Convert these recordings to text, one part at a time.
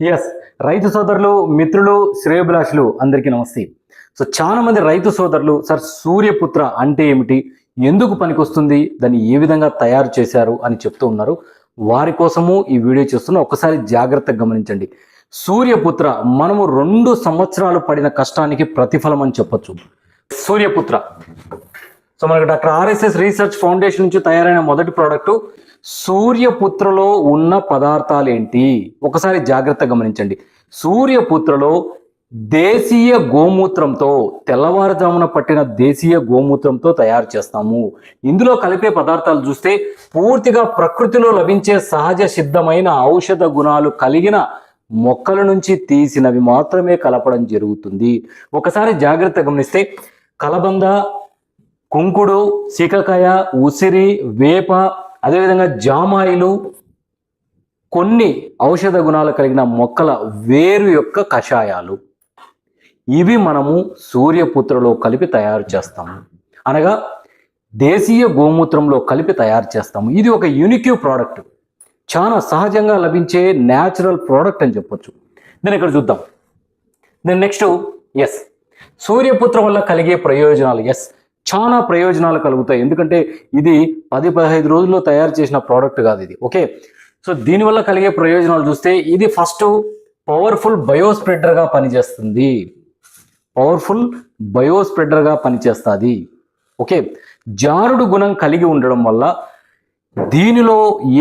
Yes రైతు సోదరులు మిత్రులు శ్రేయభిలాషులు అందరికీ నమస్తే. సో చాలా మంది రైతు సోదరులు సార్ సూర్యపుత్ర అంటే ఏమిటి? ఎందుకు పనికొస్తుంది? దాన్ని ఏ విధంగా తయారు చేశారు? అని చెప్తూ ఉన్నారు. వారి కోసము ఈ వీడియో చేస్తున్నా ఒకసారి జాగ్రత్తగా గమనించండి. సూర్యపుత్ర మనము రెండు సంవత్సరాలు పడిన కష్టానికి ప్రతిఫలం అని చెప్పొచ్చు. సూర్యపుత్ర. సో మనకి డాక్టర్ ఆర్ఎస్ఎస్ రీసెర్చ్ ఫౌండేషన్ నుంచి తయారైన మొదటి ప్రోడక్ట్ సూర్యపుత్రలో ఉన్న పదార్థాలు ఏంటి ఒకసారి జాగ్రత్త గమనించండి. సూర్యపుత్రలో దేశీయ గోమూత్రంతో తెల్లవారుజామున పట్టిన దేశీయ గోమూత్రంతో తయారు చేస్తాము. ఇందులో కలిపే పదార్థాలు చూస్తే పూర్తిగా ప్రకృతిలో లభించే సహజ సిద్ధమైన ఔషధ గుణాలు కలిగిన మొక్కల నుంచి తీసినవి మాత్రమే కలపడం జరుగుతుంది. ఒకసారి జాగ్రత్త గమనిస్తే కలబంద కుంకుడు సీకకాయ ఉసిరి వేప అదేవిధంగా జామాయిలు కొన్ని ఔషధ గుణాలు కలిగిన మొక్కల వేరు యొక్క కషాయాలు. ఇవి మనము సూర్యపుత్రలో కలిపి తయారు చేస్తాము. అనగా దేశీయ గోమూత్రంలో కలిపి తయారు చేస్తాము. ఇది ఒక యూనిక్యూ ప్రోడక్ట్ చాలా సహజంగా లభించే న్యాచురల్ ప్రోడక్ట్ అని చెప్పొచ్చు. నేను ఇక్కడ చూద్దాం. దెన్ నెక్స్ట్ ఎస్ సూర్యపుత్రం వల్ల కలిగే ప్రయోజనాలు ఎస్ చాలా ప్రయోజనాలు కలుగుతాయి. ఎందుకంటే ఇది పది పదహైదు రోజుల్లో తయారు చేసిన ప్రోడక్ట్ కాదు ఇది. ఓకే? సో దీనివల్ల కలిగే ప్రయోజనాలు చూస్తే ఇది ఫస్ట్ పవర్ఫుల్ బయోస్ప్రెడర్గా పనిచేస్తుంది. పవర్ఫుల్ బయోస్ప్రెడర్గా పనిచేస్తుంది. ఓకే? జారుడు గుణం కలిగి ఉండడం వల్ల దీనిలో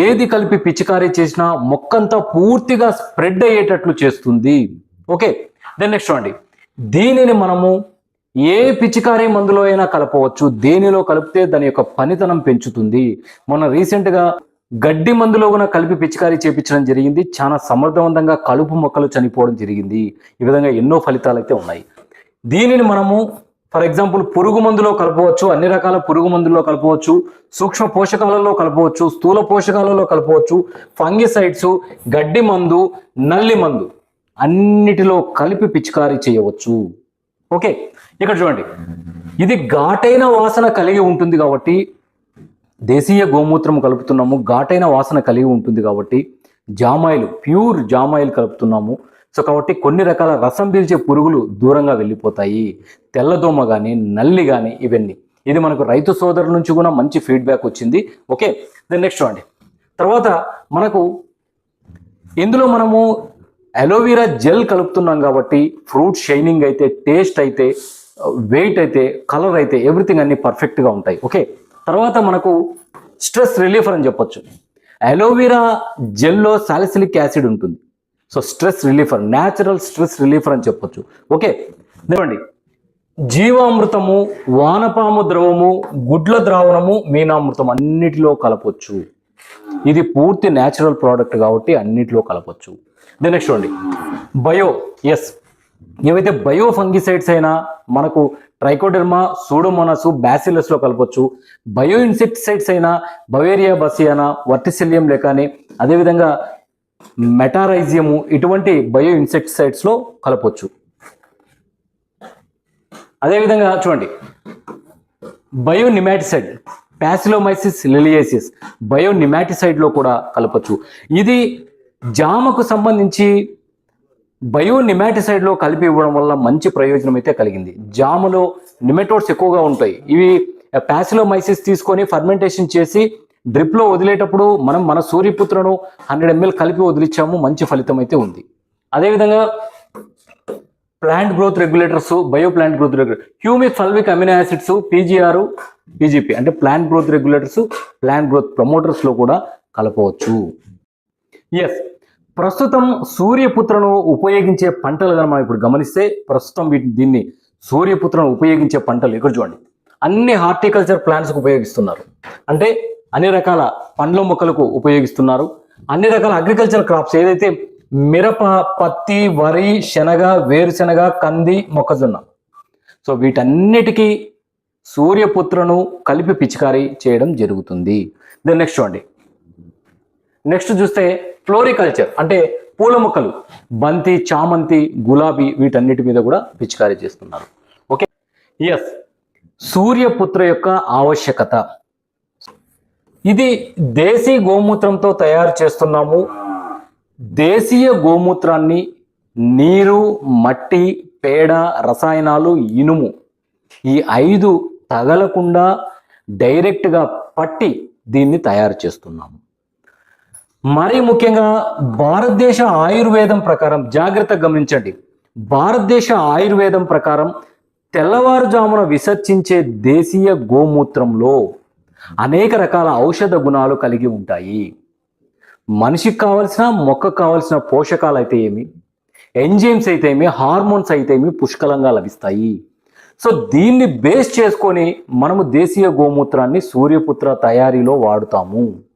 ఏది కలిపి పిచికారీ చేసినా మొక్కంతా పూర్తిగా స్ప్రెడ్ అయ్యేటట్లు చేస్తుంది. ఓకే? దెన్ నెక్స్ట్ అండి దీనిని మనము ఏ పిచికారీ మందులో అయినా కలపవచ్చు దేనిలో కలిపితే దాని యొక్క పనితనం పెంచుతుంది. మొన్న రీసెంట్గా గడ్డి మందులో కూడా కలిపి పిచికారీ చేపించడం జరిగింది. చాలా సమర్థవంతంగా కలుపు మొక్కలు చనిపోవడం జరిగింది. ఈ విధంగా ఎన్నో ఫలితాలు అయితే ఉన్నాయి. దీనిని మనము ఫర్ ఎగ్జాంపుల్ పురుగు మందులో కలపవచ్చు అన్ని రకాల పురుగు మందుల్లో కలపవచ్చు సూక్ష్మ పోషకాలలో కలపవచ్చు స్థూల పోషకాలలో కలపవచ్చు ఫంగిసైడ్స్ గడ్డి మందు నల్లి మందు అన్నిటిలో కలిపి పిచికారీ చేయవచ్చు. ఓకే ఇక్కడ చూడండి. ఇది ఘాటైన వాసన కలిగి ఉంటుంది కాబట్టి దేశీయ గోమూత్రం కలుపుతున్నాము ఘాటైన వాసన కలిగి ఉంటుంది కాబట్టి జామాయిలు ప్యూర్ జామాయిలు కలుపుతున్నాము. సో కాబట్టి కొన్ని రకాల రసం పీల్చే పురుగులు దూరంగా వెళ్ళిపోతాయి. తెల్లదోమ కానీ నల్లి కానీ ఇవన్నీ. ఇది మనకు రైతు సోదరుల నుంచి కూడా మంచి ఫీడ్బ్యాక్ వచ్చింది. ఓకే దెన్ నెక్స్ట్ చూడండి. తర్వాత మనకు ఇందులో మనము అలోవెరా జెల్ కలుపుతున్నాం కాబట్టి ఫ్రూట్ షైనింగ్ అయితే టేస్ట్ అయితే వెయిట్ అయితే కలర్ అయితే ఎవ్రీథింగ్ అన్ని పర్ఫెక్ట్గా ఉంటాయి. ఓకే తర్వాత మనకు స్ట్రెస్ రిలీఫర్ అని చెప్పొచ్చు. అలోవెరా జెల్లో సాలిసిలిక్ యాసిడ్ ఉంటుంది. సో స్ట్రెస్ రిలీఫర్ న్యాచురల్ స్ట్రెస్ రిలీఫర్ అని చెప్పొచ్చు. ఓకే చూడండి జీవామృతము వానపాము ద్రవము గుడ్ల ద్రావణము మీనామృతం అన్నిటిలో కలపొచ్చు. ఇది పూర్తి న్యాచురల్ ప్రోడక్ట్ కాబట్టి అన్నిటిలో కలపొచ్చు. దెన్ నెక్స్ట్ చూడండి. బయో ఎస్ ఏవైతే బయో ఫంగిసైడ్స్ అయినా మనకు ట్రైకోడెర్మా సూడోమోనాసు బ్యాసిలస్లో కలపొచ్చు. బయో ఇన్సెక్టిసైడ్స్ అయినా బవేరియా బసియానా వర్టిసిలియం లేకానే అదేవిధంగా మెటారైజియము ఇటువంటి బయో ఇన్సెక్టిసైడ్స్లో కలపచ్చు. అదేవిధంగా చూడండి. Bio nematicide Paecilomyces lilacinus bio నిమాటిసైడ్లో కూడా కలపచ్చు. ఇది జామకు సంబంధించి బయో నిమాటిసైడ్లో కలిపి ఇవ్వడం వల్ల మంచి ప్రయోజనం అయితే కలిగింది. జాములో నిమెటోడ్స్ ఎక్కువగా ఉంటాయి. ఇవి ప్యాసిలోమైసిస్ తీసుకొని ఫర్మెంటేషన్ చేసి డ్రిప్లో వదిలేటప్పుడు మనం మన సూర్యపుత్రను హండ్రెడ్ ఎంఎల్ కలిపి వదిలిచ్చాము మంచి ఫలితం అయితే ఉంది. అదేవిధంగా plant growth regulators bio plant growth regulator humic fulvic amino acids PGR PGP అంటే plant growth regulators plant growth ప్రమోటర్స్లో కూడా కలపవచ్చు. ఎస్ ప్రస్తుతం సూర్యపుత్రను ఉపయోగించే పంటలు కనుక మనం ఇప్పుడు గమనిస్తే ప్రస్తుతం వీటి దీన్ని సూర్యపుత్రను ఉపయోగించే పంటలు ఇక్కడ చూడండి. అన్ని హార్టికల్చర్ ప్లాంట్స్కు ఉపయోగిస్తున్నారు. అంటే అన్ని రకాల పండ్ల మొక్కలకు ఉపయోగిస్తున్నారు. అన్ని రకాల అగ్రికల్చర్ క్రాప్స్ ఏదైతే మిరప పత్తి వరి శనగ వేరుశనగ కంది మొక్కజొన్న. సో వీటన్నిటికీ సూర్యపుత్రను కలిపి పిచికారీ చేయడం జరుగుతుంది. దెన్ నెక్స్ట్ చూడండి. నెక్స్ట్ చూస్తే ఫ్లోరికల్చర్ అంటే పూల మొక్కలు బంతి చామంతి గులాబీ వీటన్నిటి మీద కూడా పిచికారీ చేస్తున్నారు. ఓకే? ఎస్ సూర్యపుత్ర యొక్క ఆవశ్యకత. ఇది దేశీ గోమూత్రంతో తయారు చేస్తున్నాము. దేశీయ గోమూత్రాన్ని నీరు మట్టి పేడ రసాయనాలు ఇనుము ఈ ఐదు తగలకుండా డైరెక్ట్గా పట్టి దీన్ని తయారు చేస్తున్నాము. మరీ ముఖ్యంగా భారతదేశ ఆయుర్వేదం ప్రకారం జాగ్రత్తగా గమనించండి. భారతదేశ ఆయుర్వేదం ప్రకారం తెల్లవారుజామున విసర్జించే దేశీయ గోమూత్రంలో అనేక రకాల ఔషధ గుణాలు కలిగి ఉంటాయి. మనిషికి కావలసిన మొక్కకు కావలసిన పోషకాలు అయితే ఏమి? ఎంజైమ్స్ అయితే ఏమి? హార్మోన్స్ అయితే ఏమి? పుష్కలంగా లభిస్తాయి. సో దీన్ని బేస్ చేసుకొని మనము దేశీయ గోమూత్రాన్ని సూర్యపుత్ర తయారీలో వాడుతాము.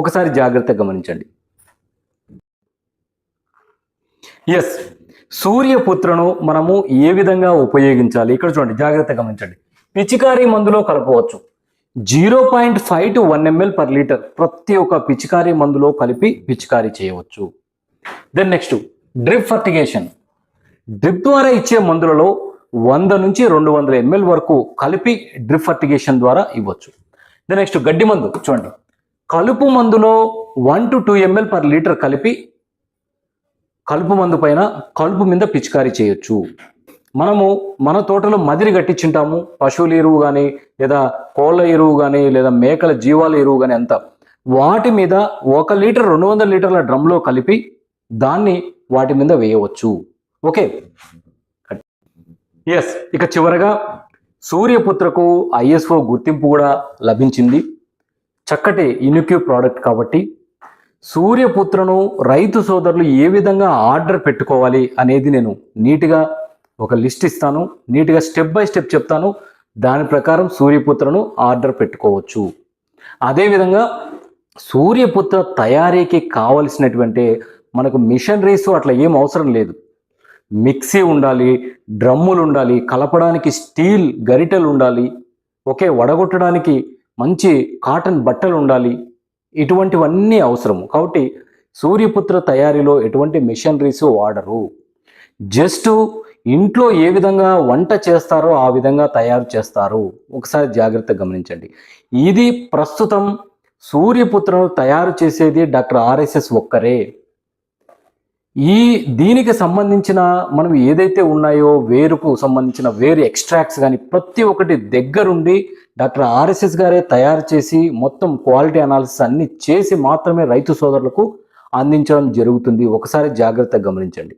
ఒకసారి జాగ్రత్తగా గమనించండి. ఎస్ సూర్యపుత్రను మనము ఏ విధంగా ఉపయోగించాలి? ఇక్కడ చూడండి జాగ్రత్తగా గమనించండి. పిచికారీ మందులో కలపవచ్చు zero point five to one ML per litre ప్రతి ఒక్క పిచికారీ మందులో కలిపి పిచికారీ చేయవచ్చు. Then next drip fertigation. Drip ద్వారా ఇచ్చే మందులలో వంద నుంచి రెండు వందల ఎంఎల్ వరకు కలిపి డ్రిప్ ఫర్టిగేషన్ ద్వారా ఇవ్వచ్చు. దెన్ నెక్స్ట్ గడ్డి మందు. చూడండి కలుపు మందులో one to two ML per litre కలిపి కలుపు మందు పైన కలుపు మీద పిచికారీ చేయొచ్చు. మనము మన తోటలో మదిరి కట్టించుంటాము పశువుల ఎరువు కానీ లేదా కోళ్ళ ఎరువు కానీ లేదా మేకల జీవాల ఎరువు కానీ అంత. వాటి మీద ఒక లీటర్ రెండు వందల లీటర్ల డ్రమ్లో కలిపి దాన్ని వాటి మీద వేయవచ్చు. ఓకే? ఎస్ ఇక చివరగా సూర్యపుత్రకు ఐఎస్ఓ గుర్తింపు కూడా లభించింది. చక్కటి ఇనుక్యూ ప్రోడక్ట్ కాబట్టి సూర్యపుత్రను రైతు సోదరులు ఏ విధంగా ఆర్డర్ పెట్టుకోవాలి అనేది నేను నీట్గా ఒక లిస్ట్ ఇస్తాను. నీట్గా స్టెప్ బై స్టెప్ చెప్తాను. దాని ప్రకారం సూర్యపుత్రను ఆర్డర్ పెట్టుకోవచ్చు. అదేవిధంగా సూర్యపుత్ర తయారీకి కావలసినటువంటి మనకు మిషనరీస్ అట్లా ఏం అవసరం లేదు. మిక్సీ ఉండాలి డ్రమ్ములు ఉండాలి కలపడానికి స్టీల్ గరిటెలు ఉండాలి ఒకే వడగొట్టడానికి మంచి కాటన్ బట్టలు ఉండాలి. ఇటువంటివన్నీ అవసరము. కాబట్టి సూర్యపుత్ర తయారీలో ఎటువంటి మిషనరీస్ వాడరు. జస్ట్ ఇంట్లో ఏ విధంగా వంట చేస్తారో ఆ విధంగా తయారు చేస్తారు. ఒకసారి జాగ్రత్తగా గమనించండి. ఇది ప్రస్తుతం సూర్యపుత్రను తయారు చేసేది డాక్టర్ ఆర్ఎస్ఎస్ ఒక్కరే. ఈ దీనికి సంబంధించిన మనం ఏదైతే ఉన్నాయో వేరుకు సంబంధించిన వేరు ఎక్స్ట్రాక్ట్స్ కానీ ప్రతి ఒక్కటి దగ్గరుండి డాక్టర్ ఆర్ఎస్ఎస్ గారే తయారు చేసి మొత్తం క్వాలిటీ అనాలిసిస్ అన్ని చేసి మాత్రమే రైతు సోదరులకు అందించడం జరుగుతుంది. ఒకసారి జాగ్రత్తగా గమనించండి.